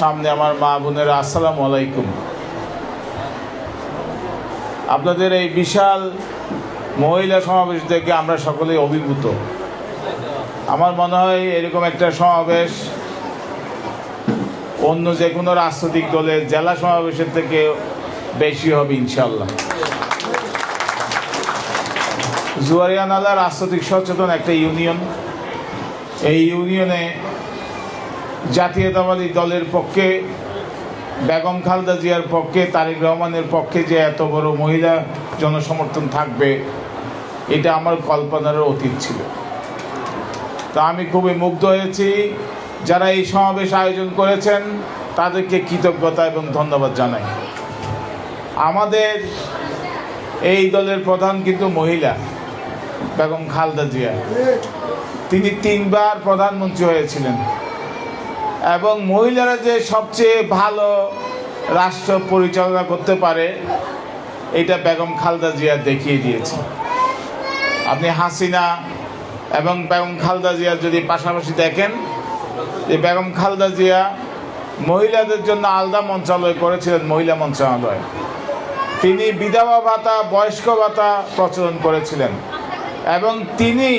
সামনে আমার মা বোনেরা, আসসালামু আলাইকুম। আপনাদের এই বিশাল মহিলা সমাবেশ থেকে আমরা সকলেই অভিভূত। আমার মনে হয় এরকম একটা সমাবেশ অন্য যে কোনো রাজনৈতিক দলের জেলা সমাবেশের থেকে বেশি হবে ইনশাল্লাহ জুয়ারিয়ানালা রাজনৈতিক সচেতন একটা ইউনিয়ন। এই ইউনিয়নে জাতীয়তাবাদী দলের পক্ষে, বেগম খালদা জিয়ার পক্ষে, তারেক রহমানের পক্ষে যে এত বড় মহিলা জনসমর্থন থাকবে, এটা আমার কল্পনারও অতীত ছিল। তা আমি খুবই মুগ্ধ হয়েছি। যারা এই সমাবেশ আয়োজন করেছেন, তাদেরকে কৃতজ্ঞতা এবং ধন্যবাদ জানাই। আমাদের এই দলের প্রধান কিন্তু মহিলা, বেগম খালদা জিয়া। তিনি তিনবার প্রধানমন্ত্রী হয়েছিলেন। এবং মহিলারা যে সবচেয়ে ভালো রাষ্ট্র পরিচালনা করতে পারে, এটা বেগম খালদা জিয়া দেখিয়ে দিয়েছে। আপনি হাসিনা এবং বেগম খালদা জিয়া যদি পাশাপাশি দেখেন, যে বেগম খালদা জিয়া মহিলাদের জন্য আলাদা মন্ত্রণালয় করেছিলেন, মহিলা মন্ত্রণালয়। তিনি বিধবা ভাতা, বয়স্ক ভাতা প্রচলন করেছিলেন এবং তিনি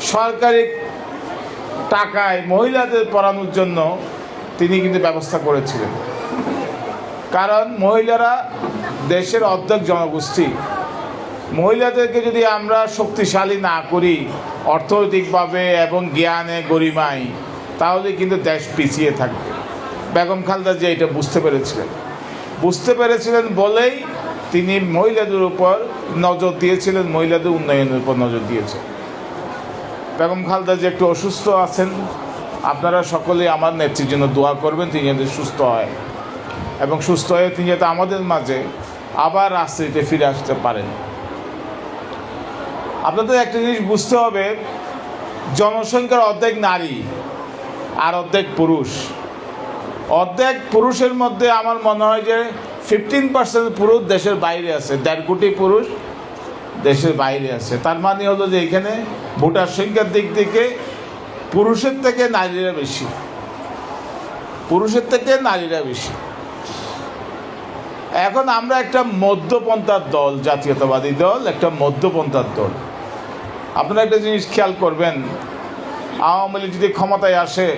সরকারি টাকায় মহিলাদের পড়ানোর জন্য তিনি কিন্তু ব্যবস্থা করেছিলেন। কারণ মহিলারা দেশের অর্ধেক জনগোষ্ঠী। মহিলাদেরকে যদি আমরা শক্তিশালী না করি, অর্থনৈতিকভাবে এবং জ্ঞানে গরিমায় তাহলে কিন্তু দেশ পিছিয়ে থাকবে। বেগম খালদা যে এটা বুঝতে পেরেছিলেন। বুঝতে পেরেছিলেন বলেই তিনি মহিলাদের উপর নজর দিয়েছিলেন, মহিলাদের উন্নয়নের উপর নজর দিয়েছেন। বেগম খালদা যে একটু অসুস্থ আছেন, আপনারা সকলেই আমার নেত্রীর জন্য দোয়া করবেন, তিনি যাতে সুস্থ হয়। এবং সুস্থ হয়ে তিনি যাতে আমাদের মাঝে আবার রাজনীতিতে ফিরে আসতে পারেন। আপনাদের একটা জিনিস বুঝতে হবে, জনসংখ্যার অর্ধেক নারী আর অর্ধেক পুরুষ। অর্ধেক পুরুষের মধ্যে আমার মনে হয় যে ফিফটিন পার্সেন্ট পুরুষ দেশের বাইরে আছে, দেড় কোটি পুরুষ দেশের বাইরে আছে। তার মানে হলো যে এখানে ভোটার সংখ্যার দিক থেকে পুরুষের থেকে নারীরা বেশি। পুরুষের থেকে নারীরা বেশি। এখন আমরা একটা মধ্যপন্থার দল, জাতীয়তাবাদী দল, একটা মধ্যপন্থার দল। আপনারা একটা জিনিস খেয়াল করবেন, আওয়ামী লীগ যদি ক্ষমতায় আসে,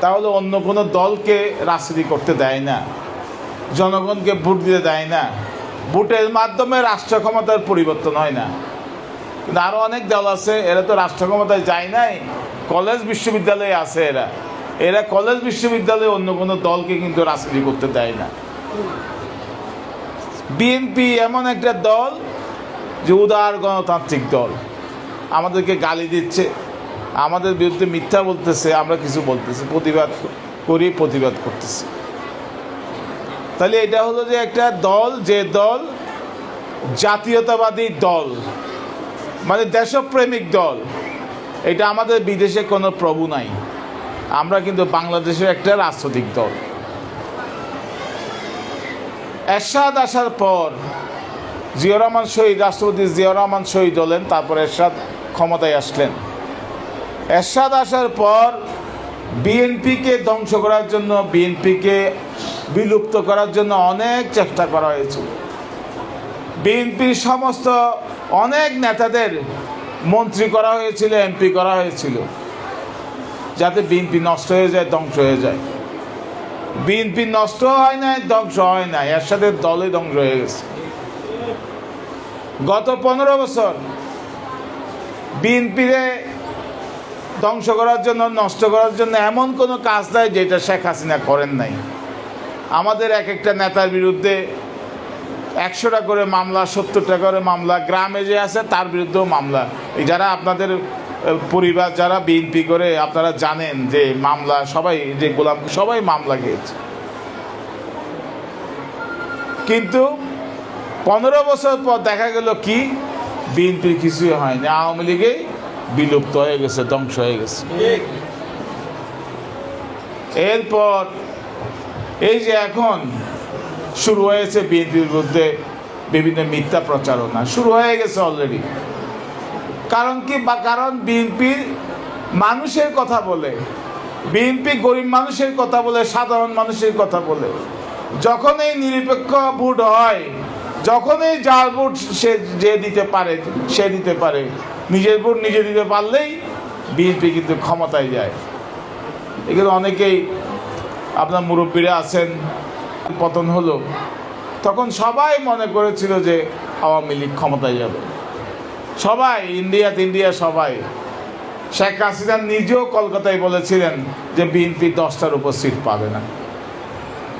তাহলে অন্য কোনো দলকে রাজনীতি করতে দেয় না। জনগণকে ভোট দিতে দেয় না। ভোটের মাধ্যমে রাষ্ট্র ক্ষমতার পরিবর্তন হয় না। কিন্তু আরও অনেক দল আছে, এরা তো রাষ্ট্র ক্ষমতায় যায় নাই, কলেজ বিশ্ববিদ্যালয়ে আছে এরা। এরা কলেজ বিশ্ববিদ্যালয়ে অন্য কোনো দলকে কিন্তু রাজনীতি করতে দেয় না। বিএনপি এমন একটা দল যে উদার গণতান্ত্রিক দল। আমাদেরকে গালি দিচ্ছে, আমাদের বিরুদ্ধে মিথ্যা বলতেছে, আমরা কিছু বলতেছি, প্রতিবাদ করি, প্রতিবাদ করতেছি। তাহলে এটা হলো যে একটা দল, যে দল জাতীয়তাবাদী দল মানে দেশপ্রেমিক দল। এটা আমাদের বিদেশে কোনো প্রভু নাই। আমরা কিন্তু বাংলাদেশের একটা রাজনৈতিক দল। এরশাদ আসার পর জিয়া রহমান শহীদ, রাষ্ট্রপতি জিয়া রহমান শহীদ হলেন, তারপর এরশাদ ক্ষমতায় আসলেন। এরশাদ আসার পর বিএনপিকে ধ্বংস করার জন্য বিএনপিকে বিলুপ্ত করার জন্য অনেক চেষ্টা করা হয়েছিল বিএনপির সমস্ত অনেক নেতাদের মন্ত্রী করা হয়েছিল, এমপি করা হয়েছিল। যাতে বিএনপি নষ্ট হয়ে যায়, ধ্বংস হয়ে যায়। বিএনপি নষ্ট হয় নাই, ধ্বংস হয় নাই, এর সাথে দলে ধ্বংস হয়ে গেছে। গত পনেরো বছর বিএনপিরে ধ্বংস করার জন্য, নষ্ট করার জন্য এমন কোনো কাজ নাই যেটা শেখ হাসিনা করেন নাই। আমাদের এক একটা নেতার বিরুদ্ধে একশোটা করে মামলা সত্তরটা করে মামলা গ্রামে যে আছে তার বিরুদ্ধেও মামলা। এই যারা আপনাদের পরিবার যারা বিএনপি করে আপনারা জানেন যে মামলা সবাই যে গোলাম সবাই মামলা খেয়েছে। কিন্তু পনেরো বছর পর দেখা গেল কি? বিএনপির কিছুই হয়নি। আওয়ামী লীগে বিলুপ্ত হয়ে গেছে ধ্বংস হয়ে গেছে। এরপর এই যে এখন শুরু হয়েছে বিএনপির বিরুদ্ধে বিভিন্ন মিথ্যা প্রচারণা। শুরু হয়ে গেছে অলরেডি কারণ কি? বা কারণ বিএনপির মানুষের কথা বলে। বিএনপি গরিব মানুষের কথা বলে, সাধারণ মানুষের কথা বলে। যখন এই নিরপেক্ষ ভোট হয় যখনই যার ভোট সে যে দিতে পারে, সে দিতে পারে। নিজের ভোট নিজে দিতে পারলেই বিএনপি কিন্তু ক্ষমতায় যায়। এখানে অনেকেই আপনার মুরব্বীরা আছেন, পতন হলো, তখন সবাই মনে করেছিল যে আওয়ামী লীগ ক্ষমতায় যাবে। সবাই, ইন্ডিয়া ইন্ডিয়া সবাই। শেখ হাসিনা নিজেও কলকাতায় বলেছিলেন যে বিএনপি দশটার উপর সিট পাবে না।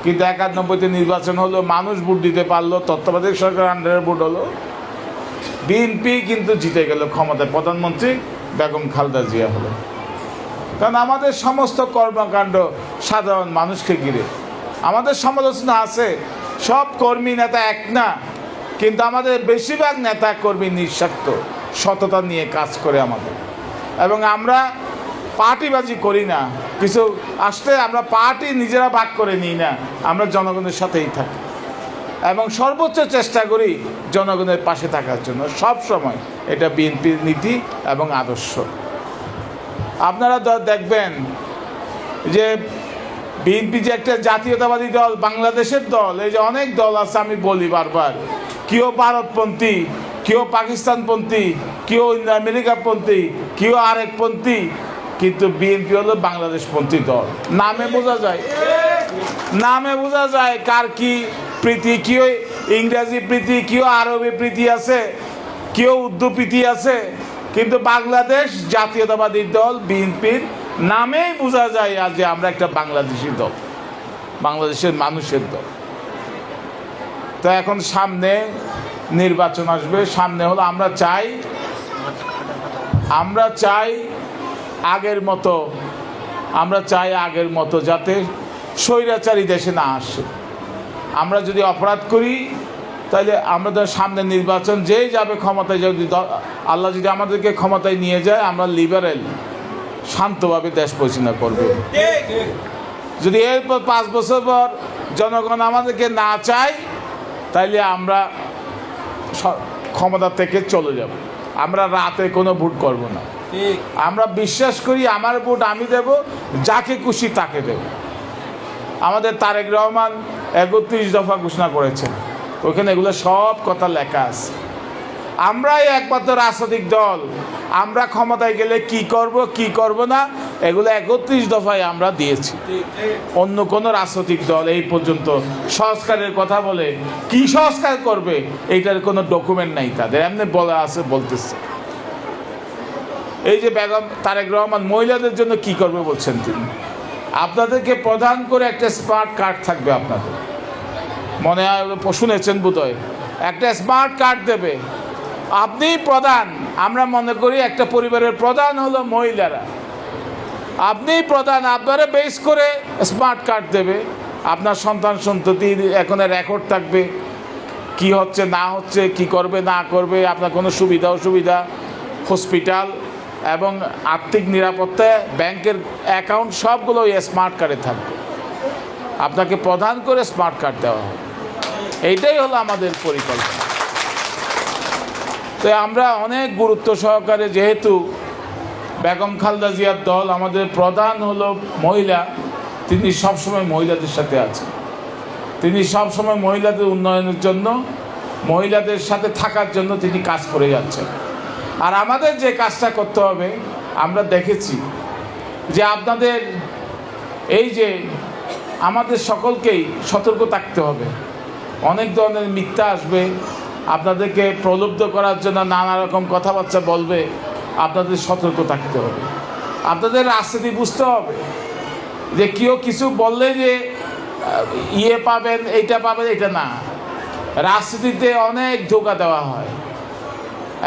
কিন্তু একানব্বইতে নির্বাচন হলো, মানুষ ভোট দিতে পারল, তত্ত্বাবধায়ক সরকার আন্ডারে ভোট হলো। বিএনপি কিন্তু জিতে গেল ক্ষমতায়। প্রধানমন্ত্রী বেগম খালেদা জিয়া হলো কারণ আমাদের সমস্ত কর্মকাণ্ড সাধারণ মানুষকে ঘিরে। আমাদের সমালোচনা আছে, সব কর্মী নেতা এক না, কিন্তু আমাদের বেশিরভাগ নেতা কর্মী নিঃস্বার্থ, সততা নিয়ে কাজ করে আমাদের। এবং আমরা পার্টিবাজি করি না, কিছু আসতে আমরা পার্টি নিজেরা ভাগ করে নিই না, আমরা জনগণের সাথেই থাকি। এবং সর্বোচ্চ চেষ্টা করি জনগণের পাশে থাকার জন্য সব সময় এটা বিএনপির নীতি এবং আদর্শ। আপনারা দেখবেন যে বিএনপি যে একটা জাতীয়তাবাদী দল, বাংলাদেশের দল, এই যে অনেক দল আছে আমি বলি বারবার। কেউ ভারতপন্থী, কেউ পাকিস্তানপন্থী, কেউ আমেরিকাপন্থী, কেউ আরেকপন্থী, কিন্তু বিএনপি হলো বাংলাদেশপন্থী দল। নামে বোঝা যায়। নামে বোঝা যায় কার কি প্রীতি, কেউ ইংরাজি প্রীতি, কেউ আরবি প্রীতি আছে, কেউ উর্দু প্রীতি আছে। কিন্তু বাংলাদেশ জাতীয়তাবাদী দল, বিএনপির নামেই বোঝা যায় আজ যে আমরা একটা বাংলাদেশি দল, বাংলাদেশের মানুষের দল। তো এখন সামনে নির্বাচন আসবে, সামনে হলো আমরা চাই আমরা চাই আগের মতো, আমরা চাই আগের মতো যাতে স্বৈরাচারী দেশে না আসে। আমরা যদি অপরাধ করি তাহলে আমরা তো সামনে নির্বাচন, যেই যাবে ক্ষমতায় যদি আল্লাহ যদি আমাদেরকে ক্ষমতায় নিয়ে যায়, আমরা লিবারেল শান্তভাবে দেশ পরিচালনা করবে। যদি এরপর পাঁচ বছর পর জনগণ আমাদেরকে না চায়, তাইলে আমরা ক্ষমতা থেকে চলে যাব। আমরা রাতে কোনো ভোট করব না। আমরা বিশ্বাস করি আমার ভোট আমি দেব, যাকে খুশি তাকে দেব। আমাদের তারেক রহমান একত্রিশ দফা ঘোষণা করেছেন। ওখানে এগুলো সব কথা লেখা আছে। আমরাই একমাত্র রাজনৈতিক দল। আমরা ক্ষমতায় গেলে কি করব কি করব না, এগুলো একত্রিশ দফায় আমরা দিয়েছি। অন্য কোনো রাজনৈতিক দল এই পর্যন্ত সংস্কারের কথা বলে কি সংস্কার করবে, এইটার কোনো ডকুমেন্ট নাই তাদের। এমনি বলা আছে, বলতেছে। এই যে বেগম তারেক রহমান, মহিলাদের জন্য কি করবে বলছেন তিনি? আপনাদেরকে প্রধান করে একটা স্মার্ট কার্ড থাকবে আপনাদের। মনে হয় শুনেছেন বোধহয়। একটা স্মার্ট কার্ড দেবে। আপনি প্রধান, আমরা মনে করি একটা পরিবারের প্রধান হলো মহিলারা। আপনি প্রধান, আপনারা বেস করে স্মার্ট কার্ড দেবে। আপনার সন্তান সন্ততির এখানে রেকর্ড থাকবে। কি হচ্ছে, না হচ্ছে, কি করবে, না করবে, আপনার কোনো সুবিধা, অসুবিধা হসপিটাল এবং আর্থিক নিরাপত্তা, ব্যাংকের অ্যাকাউন্ট সবগুলো স্মার্ট কার্ডে থাকবে। আপনাকে প্রধান করে স্মার্ট কার্ড দেওয়া হবে। এইটাই হলো আমাদের পরিকল্পনা। তো আমরা অনেক গুরুত্ব সহকারে যেহেতু বেগম খালদা জিয়ার দল আমাদের প্রধান হলো মহিলা, তিনি সবসময় মহিলাদের সাথে আছেন। তিনি সবসময় মহিলাদের উন্নয়নের জন্য, মহিলাদের সাথে থাকার জন্য তিনি কাজ করে যাচ্ছেন। আর আমাদের যে কাজটা করতে হবে, আমরা দেখেছি যে আপনাদের এই যে আমাদের সকলকেই সতর্ক থাকতে হবে। অনেক ধরনের মিথ্যা আসবে, আপনাদেরকে প্রলুব্ধ করার জন্য নানা রকম কথাবার্তা বলবে, আপনাদের সতর্ক থাকতে হবে। আপনাদের রাজনীতি বুঝতে হবে যে কেউ কিছু বললে যে ইয়ে পাবেন, এইটা পাবেন এটা না। রাজনীতিতে অনেক ধোকা দেওয়া হয়।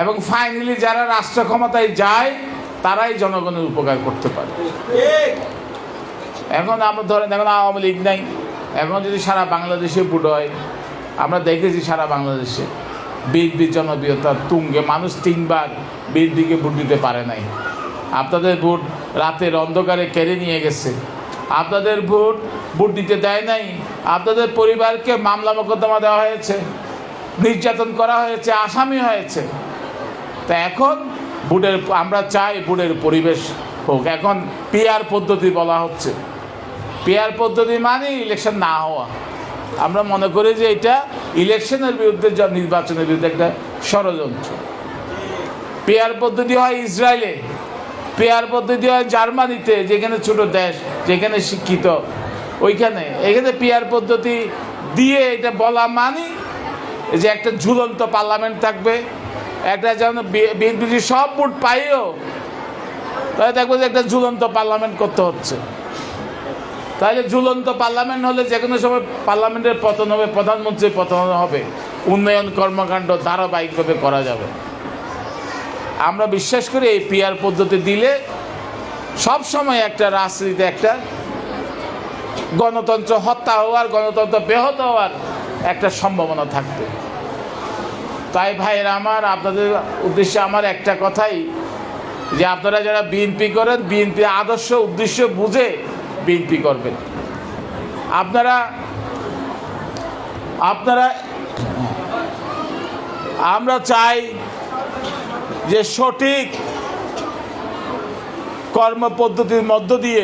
এবং ফাইনালি যারা রাষ্ট্র ক্ষমতায় যায়, তারাই জনগণের উপকার করতে পারে। এখন আমরা ধরেন, এখন আওয়ামী লীগ নাই। এখন যদি সারা বাংলাদেশে ভোট হয় আমরা দেখেছি সারা বাংলাদেশে। বিএনপির জনপ্রিয়তা তুঙ্গে। মানুষ তিনবার বিএনপিকে ভোট দিতে পারে নাই। আপনাদের ভোট রাতের অন্ধকারে কেড়ে নিয়ে গেছে। আপনাদের ভোট ভোট দিতে দেয় নাই। আপনাদের পরিবারকে মামলা মোকদ্দমা দেওয়া হয়েছে। নির্যাতন করা হয়েছে, আসামি হয়েছে। তা এখন ভোটের, আমরা চাই ভোটের পরিবেশ হোক। এখন পিআর পদ্ধতি বলা হচ্ছে। পিআর পদ্ধতি মানে ইলেকশন না হওয়া। আমরা মনে করি যে এটা ইলেকশনের বিরুদ্ধে নির্বাচনের বিরুদ্ধে একটা ষড়যন্ত্র। পেয়ার পদ্ধতি হয় ইসরায়েলে, পেয়ার পদ্ধতি হয় জার্মানিতে, যেখানে ছোট দেশ, যেখানে শিক্ষিত, ওইখানে। এখানে পেয়ার পদ্ধতি দিয়ে এটা বলা মানি যে একটা ঝুলন্ত পার্লামেন্ট থাকবে, একটা যেন বিএনপি সব ভোট পাইও তাহলে দেখব যে একটা ঝুলন্ত পার্লামেন্ট করতে হচ্ছে। তাহলে ঝুলন্ত পার্লামেন্ট হলে যে কোনো সময় পার্লামেন্টের পতন হবে, প্রধানমন্ত্রীর পতন হবে। উন্নয়ন কর্মকাণ্ড ধারাবাহিকভাবে করা যাবে। আমরা বিশ্বাস করি এই পিআর পদ্ধতি দিলে সব সময় একটা রাজনীতিতে একটা গণতন্ত্র হত্যা হওয়ার, গণতন্ত্র ব্যাহত হওয়ার একটা সম্ভাবনা থাকবে। তাই ভাইয়েরা আমার, আপনাদের উদ্দেশ্যে আমার একটা কথাই যে আপনারা যারা বিএনপি করেন বিএনপি আদর্শ, উদ্দেশ্য বুঝে বিএনপি করবেন। আপনারা আপনারা, আমরা চাই যে সঠিক কর্মপদ্ধতির মধ্য দিয়ে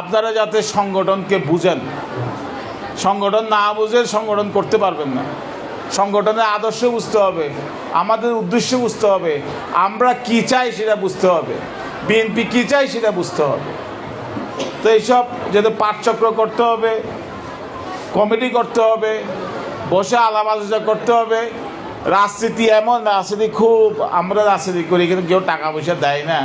আপনারা যাতে সংগঠনকে বুঝেন। সংগঠন না বুঝে সংগঠন করতে পারবেন না। সংগঠনের আদর্শ বুঝতে হবে, আমাদের উদ্দেশ্য বুঝতে হবে, আমরা কি চাই সেটা বুঝতে হবে, বিএনপি কি চাই সেটা বুঝতে হবে। তো এইসব যাতে পাঠচক্র করতে হবে কমিটি করতে হবে, বসে আলাপ আলোচনা করতে হবে। রাজনীতি এমন, রাজনীতি খুব, আমরা রাজনীতি করি, কিন্তু কেউ টাকা পয়সা দেয় না।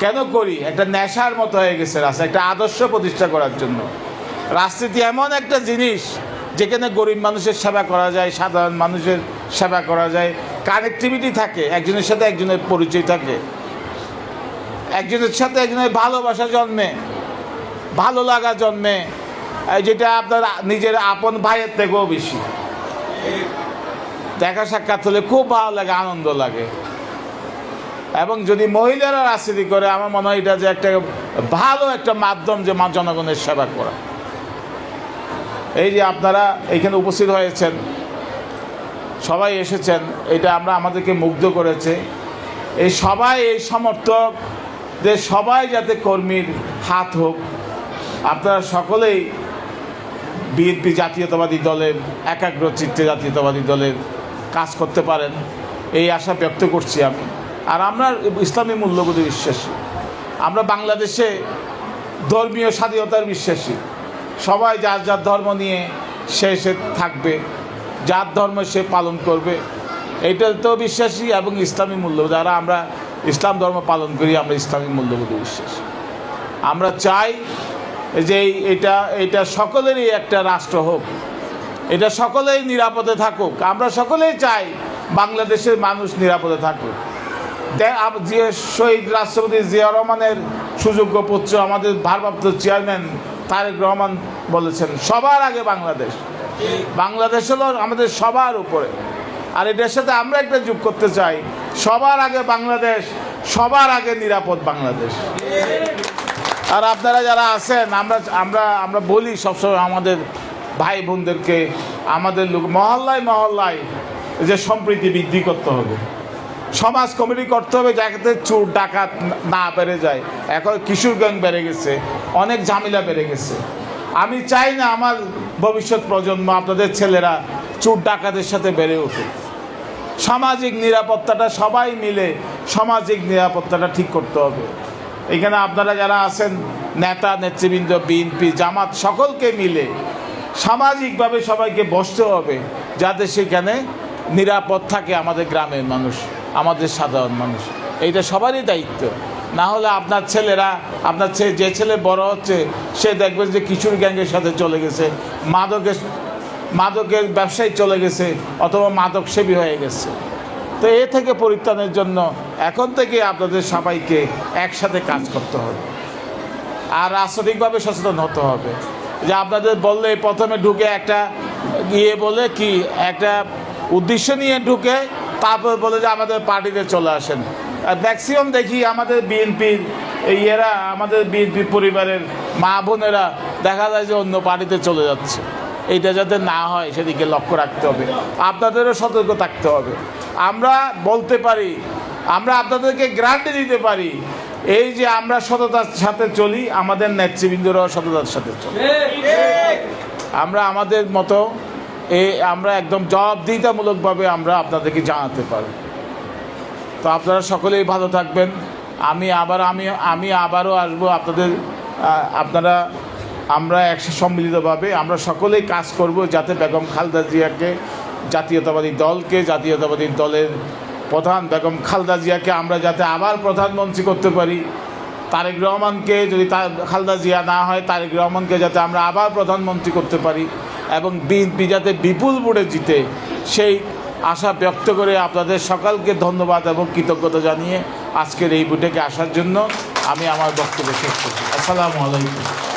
কেন করি? একটা নেশার মতো হয়ে গেছে রাস্তা একটা আদর্শ প্রতিষ্ঠা করার জন্য। রাজনীতি এমন একটা জিনিস, যেখানে গরিব মানুষের সেবা করা যায়, সাধারণ মানুষের সেবা করা যায়। কানেক্টিভিটি থাকে, একজনের সাথে একজনের পরিচয় থাকে। একজনের সাথে একজনের ভালোবাসা জন্মে। ভালো লাগা জন্মে। যেটা আপনার নিজের আপন ভাইয়ের থেকেও বেশি। দেখা সাক্ষাৎ হলে খুব ভালো লাগে, আনন্দ লাগে। এবং যদি মহিলারা রাজনীতি করে, আমার মনে হয় এটা যে একটা ভালো একটা মাধ্যম যে জনগণের সেবা করা। এই যে আপনারা এইখানে উপস্থিত হয়েছেন, সবাই এসেছেন, এটা আমরা আমাদেরকে মুগ্ধ করেছে। এই সবাই, এই সমর্থকদের সবাই যাতে কর্মীর হাত হোক আপনারা সকলেই বিএনপি জাতীয়তাবাদী দলের একাগ্র চিত্তে জাতীয়তাবাদী দলের কাজ করতে পারেন। এই আশা ব্যক্ত করছি আমি। আর আমরা ইসলামী মূল্যবোধে বিশ্বাসী। আমরা বাংলাদেশে ধর্মীয় স্বাধীনতার বিশ্বাসী। সবাই যার যার ধর্ম নিয়ে সে সে থাকবে, যার ধর্ম সে পালন করবে এটা তো বিশ্বাসী এবং ইসলামী মূল্যবোধ। যারা আমরা ইসলাম ধর্ম পালন করি, আমরা ইসলামী মূল্যবোধে বিশ্বাসী। আমরা চাই যে এটা এটা সকলেরই একটা রাষ্ট্র হোক। এটা সকলেই নিরাপদে থাকুক। আমরা সকলেই চাই বাংলাদেশের মানুষ নিরাপদে থাকুক। যে শহীদ রাষ্ট্রপতি জিয়া রহমানের সুযোগ্য পুত্র, আমাদের ভারপ্রাপ্ত চেয়ারম্যান তারেক রহমান বলেছেন, সবার আগে বাংলাদেশ। বাংলাদেশ হলো আমাদের সবার উপরে। আর এটার সাথে আমরা একটা যোগ করতে চাই, সবার আগে বাংলাদেশ, সবার আগে নিরাপদ বাংলাদেশ। আর আপনারা যারা আছেন, আমরা আমরা আমরা বলি সবসময় আমাদের ভাই বোনদেরকে, আমাদের লোক মহল্লায় মহল্লায় যে সম্প্রীতি বৃদ্ধি করতে হবে। সমাজ কমিটি করতে হবে যাতে চোর, ডাকাত না বেড়ে যায়। এখন কিশোর গ্যাং বেড়ে গেছে, অনেক ঝামেলা বেড়ে গেছে। আমি চাই না আমার ভবিষ্যৎ প্রজন্ম, আপনাদের ছেলেরা চোর, ডাকাতের সাথে বেড়ে উঠুক। সামাজিক নিরাপত্তাটা সবাই মিলে সামাজিক নিরাপত্তাটা ঠিক করতে হবে। এখানে আপনারা যারা আছেন, নেতা, নেতৃবৃন্দ বিএনপি জামাত, সকলকে মিলে সামাজিকভাবে সবাইকে বসতে হবে, যাতে সেখানে নিরাপদ থাকে আমাদের গ্রামের মানুষ, আমাদের সাধারণ মানুষ। এইটা সবারই দায়িত্ব। না হলে আপনার ছেলেরা, আপনার ছেলে যে ছেলে বড় হচ্ছে, সে দেখবে যে কিশোর গ্যাংয়ের সাথে চলে গেছে, মাদকের মাদকের ব্যবসায় চলে গেছে, অথবা মাদক সেবী হয়ে গেছে। তো এ থেকে পরিত্রাণের জন্য এখন থেকে আপনাদের সবাইকে একসাথে কাজ করতে হবে। আর রাজনৈতিকভাবে সচেতন হতে হবে। যে আপনাদের বললে প্রথমে ঢুকে একটা গিয়ে বলে কি, একটা উদ্দেশ্য নিয়ে ঢুকে তারপর বলে যে আমাদের পার্টিতে চলে আসেন। আর ম্যাক্সিমাম দেখি আমাদের বিএনপির ইয়েরা আমাদের বিএনপি পরিবারের মা বোনেরা দেখা যায় যে অন্য পার্টিতে চলে যাচ্ছে। এইটা যাতে না হয় সেদিকে লক্ষ্য রাখতে হবে। আপনাদেরও সতর্ক থাকতে হবে। আমরা বলতে পারি, আমরা আপনাদেরকে গ্রান্টি দিতে পারি, এই যে আমরা সততার সাথে চলি, আমাদের নেতৃবৃন্দরাও সততার সাথে চলি। আমরা আমাদের মতো, এ আমরা একদম জবাবদিহিতামূলকভাবে আমরা আপনাদেরকে জানাতে পারি। তো আপনারা সকলেই ভালো থাকবেন। আমি আবার, আমি আমি আবারও আসব আপনাদের আপনারা, আমরা একসাথে সম্মিলিতভাবে, আমরা সকলেই কাজ করব যাতে বেগম খালদা জিয়াকে জাতীয়তাবাদী দলকে, জাতীয়তাবাদী দলের প্রধান বেগম খালদা জিয়াকে আমরা যাতে আবার প্রধানমন্ত্রী করতে পারি, তারেক রহমানকে যদি তা- খালদা জিয়া না হয়, তারেক রহমানকে যাতে আমরা আবার প্রধানমন্ত্রী করতে পারি এবং বিএনপি যাতে বিপুল ভোটে জিতে, সেই আশা ব্যক্ত করে আপনাদের সকলকে ধন্যবাদ এবং কৃতজ্ঞতা জানিয়ে আজকের এই বুটেকে আসার জন্য আমি আমার বক্তব্য শেষ করছি। আসসালামু আলাইকুম।